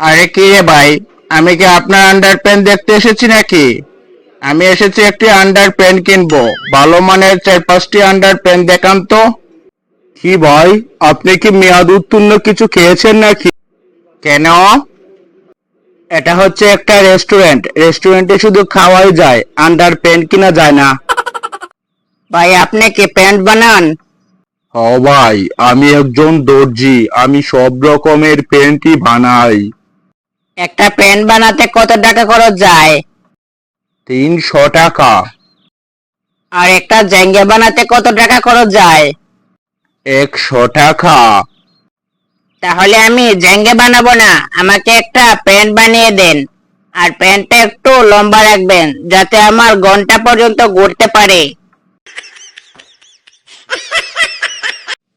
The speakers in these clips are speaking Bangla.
আরে কি রে ভাই? আমি কি আপনার আন্ডার প্যান্ট দেখতে এসেছি নাকি? আমি এসেছি একটি আন্ডার প্যান্ট কিনবো। ভালো মানের চার পাঁচটি আন্ডার প্যান্ট দেখান তো। কি ভাই আপনি কি মেয়াদ উত্তীর্ণ কিছু খেয়েছেন নাকি? কেন? এটা হচ্ছে একটা রেস্টুরেন্ট রেস্টুরেন্টে শুধু খাওয়াই যায় আন্ডার প্যান্ট কিনা যায় না। ভাই আপনি কি প্যান্ট বানান? ও ভাই আমি একজন দর্জি আমি সব রকমের প্যান্টই বানাই। একটা প্যান্ট বানাতে কত টাকা খরচ যায়? তিনশো টাকা। আর একটা জাঙ্গা বানাতে কত টাকা খরচ যায়? একশো টাকা। তাহলে আমি জাঙ্গা বানাবো না আমাকে একটা প্যান্ট বানিয়ে দেন। আর প্যান্টটা একটু লম্বা রাখবেন যাতে আমার ঘণ্টা পর্যন্ত ঘুরতে পারে।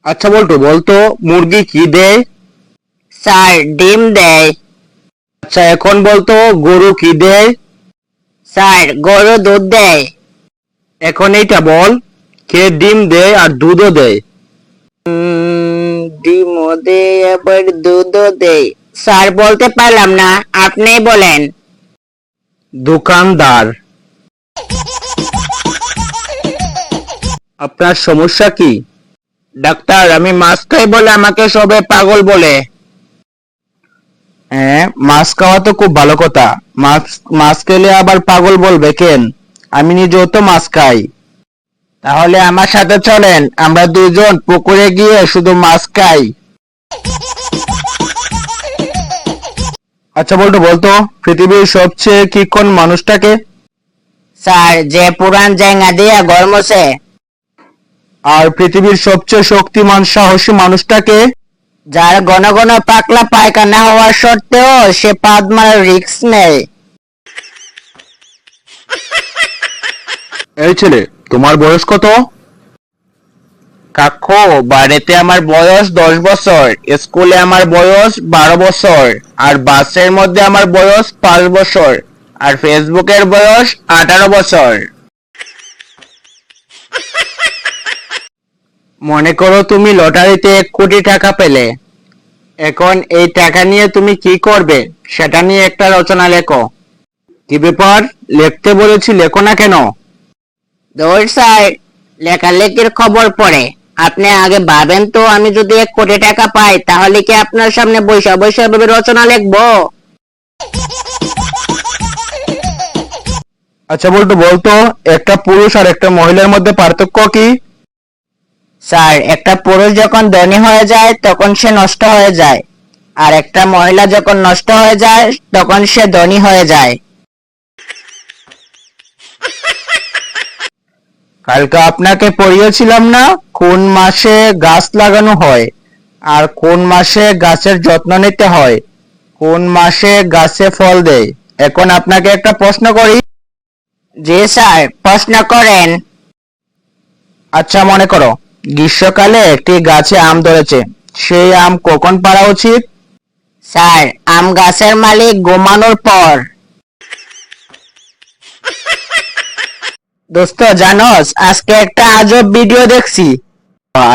আচ্ছা বলতো বলতো মুরগি কি দেয়? স্যার ডিম দেয়। আচ্ছা এখন বলতো গরু কি দেয়? স্যার গরু দুধ দেয়। এখন এইটা বল কে ডিম দেয় আর দুধও দেয়? ডিমও দেয় আবার দুধও দেয়। স্যার বলতে পারলাম না আপনিই বলেন। দোকানদার। আপনার সমস্যা কি? ডাক্তার আমি মাছ খাই বলে আমাকে সবে পাগল বলে। হ্যাঁ মাছ খাওয়া তো খুব ভালো কথা। মাছ মাছ খেলে আবার পাগল বলবে কেন? আমি নিজেও তো মাছ খাই। তাহলে আমার সাথে চলেন আমরা দুজন পুকুরে গিয়ে শুধু মাছ খাই। আচ্ছা বলতো বলতো পৃথিবীর সবচেয়ে কি কোন মানুষটাকে? স্যার যে পুরান জায়গা দিয়ে গরমছে আর পৃথিবীর সবচেয়ে শক্তিমান সাহসী মানুষটাকে? যার ঘন ঘন পাকলা পায়খানা হওয়ার সত্ত্বেও সে পাদ মারার রিক্স নেয় এই ছেলে তোমার বয়স কত? কাকু বাড়িতে আমার বয়স দশ বছর স্কুলে আমার বয়স বারো বছর আর বাসের মধ্যে আমার বয়স পাঁচ বছর আর ফেসবুকের বয়স আঠারো বছর। মনে করো তুমি লটারিতে এক কোটি টাকা পেলে। এখন এই টাকা নিয়ে তুমি কি করবে সেটা নিয়ে একটা রচনা লেখো। কি ব্যাপার? লিখতে বলেছি লেখো না কেন? দৌড় স্যার লেখালেখির খবর পড়ে। আপনি আগে ভাবেন তো আমি যদি এক কোটি টাকা পাই তাহলে কি আপনার সামনে বৈশা বৈশা ভাবে রচনা লিখব? আচ্ছা বলতো বলতো একটা পুরুষ আর একটা মহিলার মধ্যে পার্থক্য কি? স্যার একটা পুরুষ যখন ধনী হয়ে যায় তখন সে নষ্ট হয়ে যায়। আর একটা মহিলা যখন নষ্ট হয়ে যায় তখন সে ধনী হয়ে যায়। কালকে আপনাকে পড়িয়েছিলাম না কোন মাসে গাছ লাগানো হয়? আর কোন মাসে গাছের যত্ন নিতে হয়? কোন মাসে গাছে ফল দেয়? এখন আপনাকে একটা প্রশ্ন করি। জি স্যার প্রশ্ন করেন। আচ্ছা মনে করো। গ্রীষ্মকালে একটি গাছে আম ধরেছে। সেই আম কখন পাড়া উচিত? স্যার আম গাছের মালিক ঘুমানোর পর। দোস্ত জানোস আজকে একটা আজব ভিডিও দেখছি।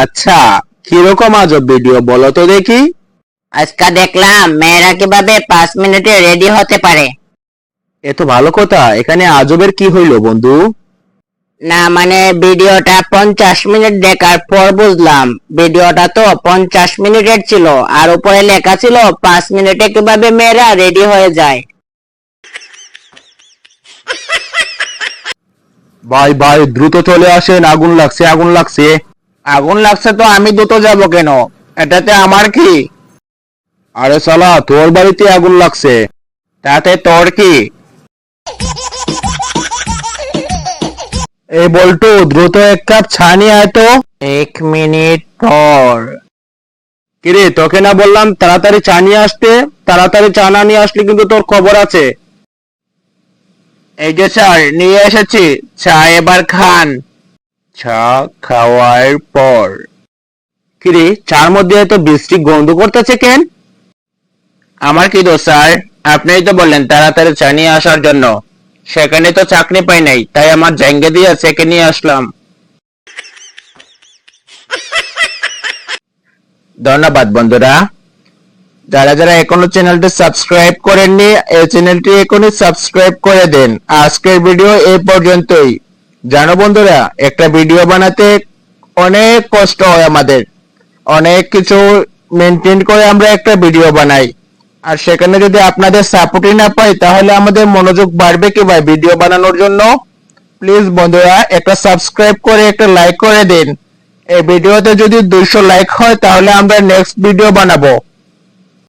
আচ্ছা কীরকম আজব ভিডিও বলো তো দেখি। আজকে দেখলাম মেয়েরা কীভাবে পাঁচ মিনিটে রেডি হতে পারে। এ তো ভালো কথা এখানে আজবের কি হইল বন্ধু? না মানে ভিডিওটা পঞ্চাশ মিনিট দেখার পর বুঝলাম। ভিডিওটা তো পঞ্চাশ মিনিটের ছিল আর উপরে লেখা ছিল পাঁচ মিনিটে কীভাবে মেয়েরা রেডি হয়ে যায়। ভাই ভাই দ্রুত চলে আসেন আগুন লাগছে আগুন লাগছে। আগুন লাগছে তো আমি দ্রুত যাব কেন? এটাতে আমার কি? আরে সালা তোর বাড়িতে আগুন লাগছে। তাতে তোর কি? এই বল্টু দ্রুত এক কাপ চা নিয়ে আয় তো। এক মিনিট পর। কিরে তোকে না বললাম তাড়াতাড়ি চা নিয়ে আসতে? তাড়াতাড়ি চা না নিয়ে আসলে কিন্তু তোর খবর আছে। এই যে স্যার নিয়ে এসেছি। চা এবার খান। চা খাওয়ার পর। কিরে চার মধ্যে এত বৃষ্টি গন্ধ করতেছে কেন? আমার কি দোষ স্যার? আপনিই তো বললেন তাড়াতাড়ি চা নিয়ে আসার জন্য। সেখানে তো চাকরি পাই নাই, তাই আমার জাঙ্গে দিয়ে চেকে নিয়ে আসলাম। ধন্যবাদ বন্ধুরা। যারা যারা এখনও চ্যানেলটি সাবস্ক্রাইব করেননি, এই চ্যানেলটি এখনই সাবস্ক্রাইব করে দেন। আজকের ভিডিও এই পর্যন্তই। জানো বন্ধুরা, একটা ভিডিও বানাতে অনেক কষ্ট হয় আমাদের। অনেক কিছু মেনটেন করে আমরা একটা ভিডিও বানাই। আর সেখানে যদি আপনাদের সাপোর্টই না পাই তাহলে আমাদের মনোযোগ বাড়বে কি ভাই ভিডিও বানানোর জন্য? প্লিজ বন্ধুরা, একটা সাবস্ক্রাইব করে, একটা লাইক করে দিন। এই ভিডিওতে যদি দুইশো লাইক হয়, তাহলে আমরা নেক্সট ভিডিও বানাবো।